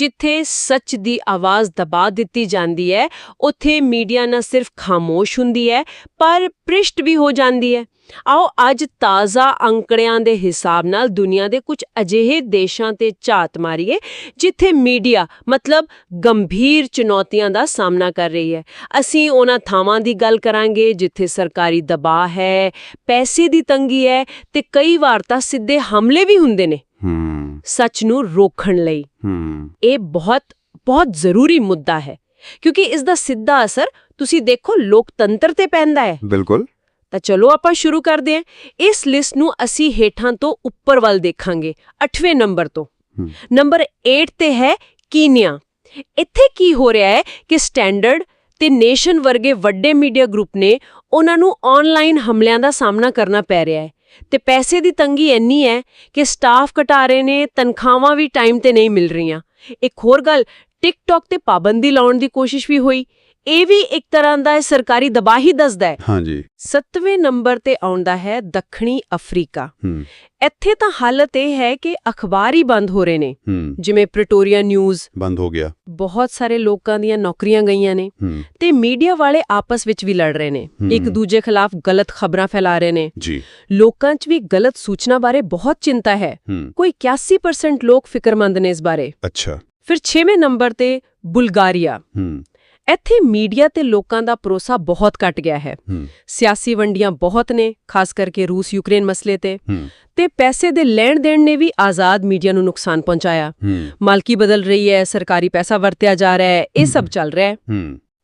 ਜਿੱਥੇ ਸੱਚ ਦੀ ਆਵਾਜ਼ ਦਬਾ ਦਿੱਤੀ ਜਾਂਦੀ ਹੈ, ਉੱਥੇ ਮੀਡੀਆ ਨਾ ਸਿਰਫ ਖਾਮੋਸ਼ ਹੁੰਦੀ ਹੈ, ਪਰ ਭ੍ਰਿਸ਼ਟ ਵੀ ਹੋ ਜਾਂਦੀ ਹੈ। ਆਓ ਅੱਜ ਤਾਜ਼ਾ ਅੰਕੜਿਆਂ ਦੇ ਹਿਸਾਬ ਨਾਲ ਦੁਨੀਆ ਦੇ ਕੁਝ ਅਜਿਹੇ ਦੇਸ਼ਾਂ ਤੇ ਝਾਤ ਮਾਰੀਏ, ਜਿੱਥੇ ਮੀਡੀਆ ਮਤਲਬ ਗੰਭੀਰ ਚੁਣੌਤੀਆਂ ਦਾ ਸਾਹਮਣਾ ਕਰ ਰਹੀ ਹੈ। ਅਸੀਂ ਉਹਨਾਂ ਥਾਵਾਂ ਦੀ ਗੱਲ ਕਰਾਂਗੇ ਜਿੱਥੇ ਸਰਕਾਰੀ ਦਬਾਅ ਹੈ, ਪੈਸੇ ਦੀ ਤੰਗੀ ਹੈ ਤੇ ਕਈ ਵਾਰ ਤਾਂ ਸਿੱਧੇ ਹਮਲੇ ਵੀ ਹੁੰਦੇ ਨੇ। ਹੂੰ। ਸੱਚ ਨੂੰ ਰੋਕਣ ਲਈ। ਹੂੰ। ਇਹ ਬਹੁਤ ਬਹੁਤ ਜ਼ਰੂਰੀ ਮੁੱਦਾ ਹੈ। ਕਿਉਂਕਿ ਇਸ ਦਾ ਸਿੱਧਾ ਅਸਰ ਤੁਸੀਂ ਦੇਖੋ ਲੋਕਤੰਤਰ ਤੇ ਪੈਂਦਾ ਹੈ। ਬਿਲਕੁਲ। ਤਾਂ ਚਲੋ ਆਪਾਂ ਸ਼ੁਰੂ ਕਰਦੇ ਹਾਂ। ਇਸ ਲਿਸਟ ਨੂੰ ਅਸੀਂ ਹੇਠਾਂ ਤੋਂ ਉੱਪਰ ਵੱਲ ਦੇਖਾਂਗੇ 8ਵੇਂ ਨੰਬਰ ਤੋਂ। ਨੰਬਰ 8 ਤੇ ਹੈ ਕੀਨੀਆ। ਇੱਥੇ ਕੀ ਹੋ ਰਿਹਾ ਹੈ ਕਿ ਸਟੈਂਡਰਡ ਤੇ ਨੇਸ਼ਨ ਵਰਗੇ ਵੱਡੇ ਮੀਡੀਆ ਗਰੁੱਪ ਨੇ ਉਹਨਾਂ ਨੂੰ ਆਨਲਾਈਨ ਹਮਲਿਆਂ ਦਾ ਸਾਹਮਣਾ ਕਰਨਾ ਪੈ ਰਿਹਾ ਹੈ। ਤੇ ਪੈਸੇ ਦੀ ਤੰਗੀ ਇੰਨੀ ਹੈ ਕਿ ਸਟਾਫ ਘਟਾ ਰਹੇ ਨੇ, ਤਨਖਾਹਾਂ ਵੀ ਟਾਈਮ ਤੇ ਨਹੀਂ ਮਿਲ ਰਹੀਆਂ। ਇੱਕ ਹੋਰ ਗੱਲ ਟਿਕਟੌਕ ਤੇ ਪਾਬੰਦੀ ਲਾਉਣ ਦੀ ਕੋਸ਼ਿਸ਼ ਵੀ ਹੋਈ। ਇਹ ਵੀ ਇੱਕ ਤਰ੍ਹਾਂ ਦਾ ਸਰਕਾਰੀ ਦਬਾਅ ਹੀ ਦੱਸਦਾ ਹੈ। ਹਾਂਜੀ। ਸੱਤਵੇਂ ਨੰਬਰ ਤੇ ਆਉਂਦਾ ਹੈ ਦੱਖਣੀ ਅਫਰੀਕਾ। ਇੱਥੇ ਤਾਂ ਹਾਲਤ ਇਹ ਹੈ ਕਿ ਅਖਬਾਰ ਹੀ ਬੰਦ ਹੋ ਰਹੇ ਨੇ। ਜਿਵੇਂ ਪ੍ਰੀਟੋਰੀਆ ਨਿਊਜ਼। ਬੰਦ ਹੋ ਗਿਆ। ਬਹੁਤ ਸਾਰੇ ਲੋਕਾਂ ਦੀਆਂ ਨੌਕਰੀਆਂ ਗਈਆਂ ਨੇ। ਤੇ ਮੀਡੀਆ ਵਾਲੇ ਆਪਸ ਵਿੱਚ ਵੀ ਲੜ ਰਹੇ ਨੇ। ਇੱਕ ਦੂਜੇ ਖਿਲਾਫ ਗਲਤ ਖਬਰਾਂ ਫੈਲਾ ਰਹੇ ਨੇ। ਜੀ। ਲੋਕਾਂ 'ਚ ਵੀ ਗਲਤ ਸੂਚਨਾ ਬਾਰੇ ਬਹੁਤ ਚਿੰਤਾ ਹੈ। ਕੋਈ 81% ਲੋਕ ਫਿਕਰਮੰਦ ਨੇ ਇਸ ਬਾਰੇ। ਅੱਛਾ। ਫਿਰ 6ਵੇਂ ਨੰਬਰ ਤੇ ਬੁਲਗਾਰੀਆ। ਇੱਥੇ ਮੀਡੀਆ ਤੇ ਲੋਕਾਂ ਦਾ ਭਰੋਸਾ ਬਹੁਤ ਘਟ ਗਿਆ ਹੈ। ਸਿਆਸੀ ਵੰਡੀਆਂ ਬਹੁਤ ਨੇ ਖਾਸ ਕਰਕੇ ਰੂਸ ਯੂਕਰੇਨ ਮਸਲੇ ਤੇ। ਤੇ ਪੈਸੇ ਦੇ ਲੈਣ ਦੇਣ ਨੇ ਵੀ ਆਜ਼ਾਦ ਮੀਡੀਆ ਨੂੰ ਨੁਕਸਾਨ ਪਹੁੰਚਾਇਆ। ਮਾਲਕੀ ਬਦਲ ਰਹੀ ਹੈ ਸਰਕਾਰੀ ਪੈਸਾ ਵਰਤਿਆ ਜਾ ਰਿਹਾ ਹੈ ਇਹ ਸਭ ਚੱਲ ਰਿਹਾ ਹੈ।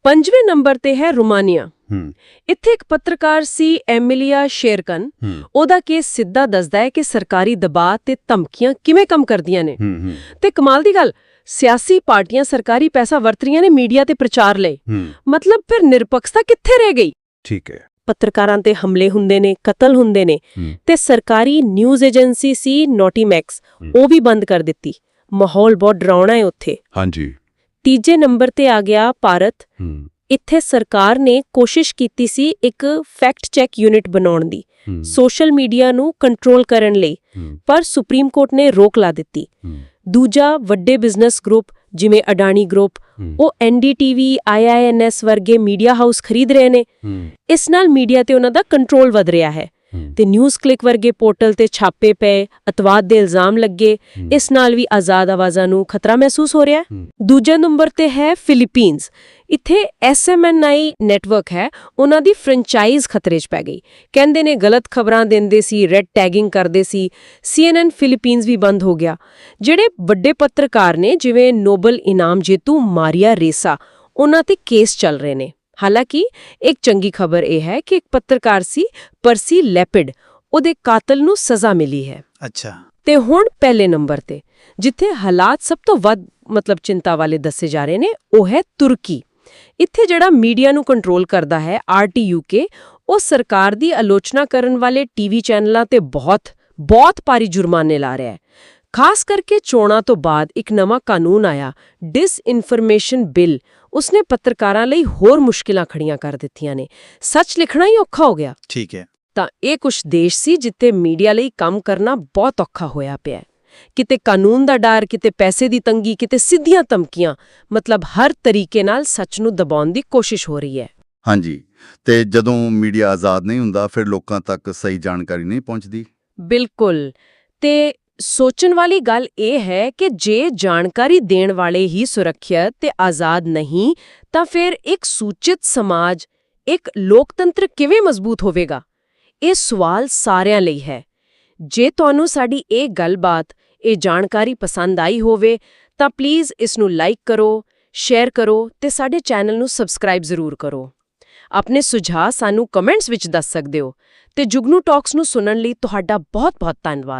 ਪੰਜਵੇਂ ਨੰਬਰ ਤੇ ਹੈ ਰੋਮਾਨੀਆ। ਇੱਥੇ ਇੱਕ ਪੱਤਰਕਾਰ ਸੀ ਐਮਿਲੀਆ ਸ਼ੇਰਕਨ। ਉਹਦਾ ਕੇਸ ਸਿੱਧਾ ਦੱਸਦਾ ਹੈ ਕਿ ਸਰਕਾਰੀ ਦਬਾਅ ਤੇ ਧਮਕੀਆਂ ਕਿਵੇਂ ਕੰਮ ਕਰਦੀਆਂ ਨੇ। ਤੇ ਕਮਾਲ ਦੀ ਗੱਲ ਸਿਆਸੀ ਪਾਰਟੀਆਂ ਸਰਕਾਰੀ ਪੈਸਾ ਵਰਤ ਰਹੀਆਂ ਨੇ ਮੀਡੀਆ ਤੇ ਪ੍ਰਚਾਰ ਲਈ। ਮਤਲਬ ਫਿਰ ਨਿਰਪੱਖਤਾ ਕਿੱਥੇ ਰਹਿ ਗਈ? ਠੀਕ ਹੈ। ਪੱਤਰਕਾਰਾਂ ਤੇ ਹਮਲੇ ਹੁੰਦੇ ਨੇ ਕਤਲ ਹੁੰਦੇ ਨੇ। ਤੇ ਸਰਕਾਰੀ ਨਿਊਜ਼ ਏਜੰਸੀ ਸੀ ਨੋਟੀਮੈਕਸ। ਉਹ ਵੀ ਬੰਦ ਕਰ ਦਿੱਤੀ। ਮਾਹੌਲ ਬਹੁਤ ਡਰਾਉਣਾ ਹੈ ਉੱਥੇ। ਹਾਂਜੀ। ਤੀਜੇ ਨੰਬਰ ਤੇ ਆ ਗਿਆ ਭਾਰਤ। ਇੱਥੇ ਸਰਕਾਰ ਨੇ ਕੋਸ਼ਿਸ਼ ਕੀਤੀ ਸੀ ਇੱਕ ਫੈਕਟ ਚੈੱਕ ਯੂਨਿਟ ਬਣਾਉਣ ਦੀ। ਸੋਸ਼ਲ ਮੀਡੀਆ ਨੂੰ ਕੰਟਰੋਲ ਕਰਨ ਲਈ। ਪਰ ਸੁਪਰੀਮ ਕੋਰਟ ਨੇ ਰੋਕ ਲਾ ਦਿੱਤੀ। ਦੂਜਾ ਵੱਡੇ ਬਿਜ਼ਨਸ ਗਰੁੱਪ ਜਿਵੇਂ ਅਡਾਨੀ ਗਰੁੱਪ ਉਹ ਐਨਡੀਟੀਵੀ ਆਈਆਈਐਨਐਸ ਵਰਗੇ ਮੀਡੀਆ ਹਾਊਸ ਖਰੀਦ ਰਹੇ ਨੇ। ਇਸ ਨਾਲ ਮੀਡੀਆ ਤੇ ਉਹਨਾਂ ਦਾ ਕੰਟਰੋਲ ਵਧ ਰਿਹਾ ਹੈ। ਤੇ ਨਿਊਜ਼ ਕਲਿੱਕ ਵਰਗੇ ਪੋਰਟਲ ਤੇ ਛਾਪੇ ਪਏ ਅਤਵਾਦ ਦੇ ਇਲਜ਼ਾਮ ਲੱਗੇ। ਇਸ ਨਾਲ ਵੀ ਆਜ਼ਾਦ ਆਵਾਜ਼ਾਂ ਨੂੰ ਖਤਰਾ ਮਹਿਸੂਸ ਹੋ ਰਿਹਾ ਹੂੰ। ਦੂਜੇ ਨੰਬਰ ਤੇ ਹੈ ਫਿਲੀਪੀਨਸ। ਇੱਥੇ ਐਸਐਮਐਨਆਈ ਨੈਟਵਰਕ ਹੈ ਉਹਨਾਂ ਦੀ ਫਰੈਂਚਾਈਜ਼ ਖਤਰੇ 'ਚ ਪੈ ਗਈ। ਕਹਿੰਦੇ ਨੇ ਗਲਤ ਖਬਰਾਂ ਦਿੰਦੇ ਸੀ ਰੈਡ ਟੈਗਿੰਗ ਕਰਦੇ ਸੀ। ਸੀਐਨਐਨ ਫਿਲੀਪੀਨਸ ਵੀ ਬੰਦ ਹੋ ਗਿਆ। ਜਿਹੜੇ ਵੱਡੇ ਪੱਤਰਕਾਰ ਨੇ ਜਿਵੇਂ ਨੋਬਲ ਇਨਾਮ ਜੇਤੂ ਮਾਰੀਆ ਰੇਸਾ ਉਹਨਾਂ ਤੇ ਕੇਸ ਚੱਲ ਰਹੇ ਨੇ। ਹਾਲਾਂਕਿ ਇੱਕ ਚੰਗੀ ਖਬਰ ਇਹ ਹੈ ਕਿ ਇੱਕ ਪੱਤਰਕਾਰ ਸੀ ਪਰਸੀ ਲੈਪਿਡ ਉਹਦੇ ਕਾਤਲ ਨੂੰ ਸਜ਼ਾ ਮਿਲੀ ਹੈ। ਅੱਛਾ। ਤੇ ਹੁਣ ਪਹਿਲੇ ਨੰਬਰ ਤੇ ਜਿੱਥੇ ਹਾਲਾਤ ਸਭ ਤੋਂ ਵੱਧ ਮਤਲਬ ਚਿੰਤਾ ਵਾਲੇ ਦੱਸੇ ਜਾ ਰਹੇ ਨੇ ਉਹ ਹੈ ਤੁਰਕੀ। ਇੱਥੇ ਜਿਹੜਾ ਮੀਡੀਆ ਨੂੰ ਕੰਟਰੋਲ ਕਰਦਾ ਹੈ ਆਰਟੀਯੂਕੇ ਉਹ ਸਰਕਾਰ ਦੀ ਆਲੋਚਨਾ ਕਰਨ ਵਾਲੇ ਟੀਵੀ ਚੈਨਲਾਂ ਤੇ ਬਹੁਤ ਬਹੁਤ ਭਾਰੀ ਜੁਰਮਾਨੇ ਲਾ ਰਿਹਾ ਹੈ। ਖਾਸ ਕਰਕੇ ਚੋਣਾਂ ਤੋਂ ਬਾਅਦ ਇੱਕ ਨਵਾਂ ਕਾਨੂੰਨ ਆਇਆ ਡਿਸਇਨਫੋਰਮੇਸ਼ਨ ਬਿੱਲ ਉਸਨੇ ਪੱਤਰਕਾਰਾਂ ਲਈ ਹੋਰ ਮੁਸ਼ਕਿਲਾਂ ਖੜੀਆਂ ਕਰ ਦਿੱਤੀਆਂ ਨੇ। ਸੱਚ ਲਿਖਣਾ ਹੀ ਔਖਾ ਹੋ ਗਿਆ। ਠੀਕ ਹੈ। ਤਾਂ ਇਹ ਕੁਝ ਦੇਸ਼ ਸੀ ਜਿੱਥੇ ਮੀਡੀਆ ਲਈ ਕੰਮ ਕਰਨਾ ਬਹੁਤ ਔਖਾ ਹੋਇਆ ਪਿਆ। ਕਿਤੇ ਕਾਨੂੰਨ ਦਾ ਡਰ ਕਿਤੇ ਪੈਸੇ ਦੀ ਤੰਗੀ ਕਿਤੇ ਸਿੱਧੀਆਂ ਧਮਕੀਆਂ। ਮਤਲਬ ਹਰ ਤਰੀਕੇ ਨਾਲ ਸੱਚ ਨੂੰ ਦਬਾਉਣ ਦੀ ਕੋਸ਼ਿਸ਼ ਹੋ ਰਹੀ ਹੈ। ਹਾਂਜੀ। ਤੇ ਜਦੋਂ ਮੀਡੀਆ ਆਜ਼ਾਦ ਨਹੀਂ ਹੁੰਦਾ ਫਿਰ ਲੋਕਾਂ ਤੱਕ ਸਹੀ ਜਾਣਕਾਰੀ ਨਹੀਂ ਪਹੁੰਚਦੀ? ਬਿਲਕੁਲ। ਤੇ ਸੋਚਣ ਵਾਲੀ ਗੱਲ ਇਹ ਹੈ ਕਿ ਜੇ ਜਾਣਕਾਰੀ ਦੇਣ ਵਾਲੇ ਹੀ ਸੁਰੱਖਿਅਤ ਤੇ ਆਜ਼ਾਦ ਨਹੀਂ ਤਾਂ ਫਿਰ ਇੱਕ ਸੂਚਿਤ ਸਮਾਜ ਇੱਕ ਲੋਕਤੰਤਰ ਕਿਵੇਂ ਮਜ਼ਬੂਤ ਹੋਵੇਗਾ? ਇਹ ਸਵਾਲ ਸਾਰਿਆਂ ਲਈ ਹੈ। ਜੇ ਤੁਹਾਨੂੰ ਸਾਡੀ ਇਹ ਗੱਲਬਾਤ ਇਹ ਜਾਣਕਾਰੀ ਪਸੰਦ ਆਈ ਹੋਵੇ ਤਾਂ ਪਲੀਜ਼ ਇਸ ਨੂੰ ਲਾਈਕ ਕਰੋ ਸ਼ੇਅਰ ਕਰੋ ਤੇ ਸਾਡੇ ਚੈਨਲ ਨੂੰ ਸਬਸਕ੍ਰਾਈਬ ਜ਼ਰੂਰ ਕਰੋ। ਆਪਣੇ ਸੁਝਾਅ ਸਾਨੂੰ ਕਮੈਂਟਸ ਵਿੱਚ ਦੱਸ ਸਕਦੇ ਹੋ ਤੇ ਜੁਗਨੂ ਟਾਕਸ ਨੂੰ ਸੁਣਨ ਲਈ ਤੁਹਾਡਾ ਬਹੁਤ-ਬਹੁਤ ਧੰਨਵਾਦ।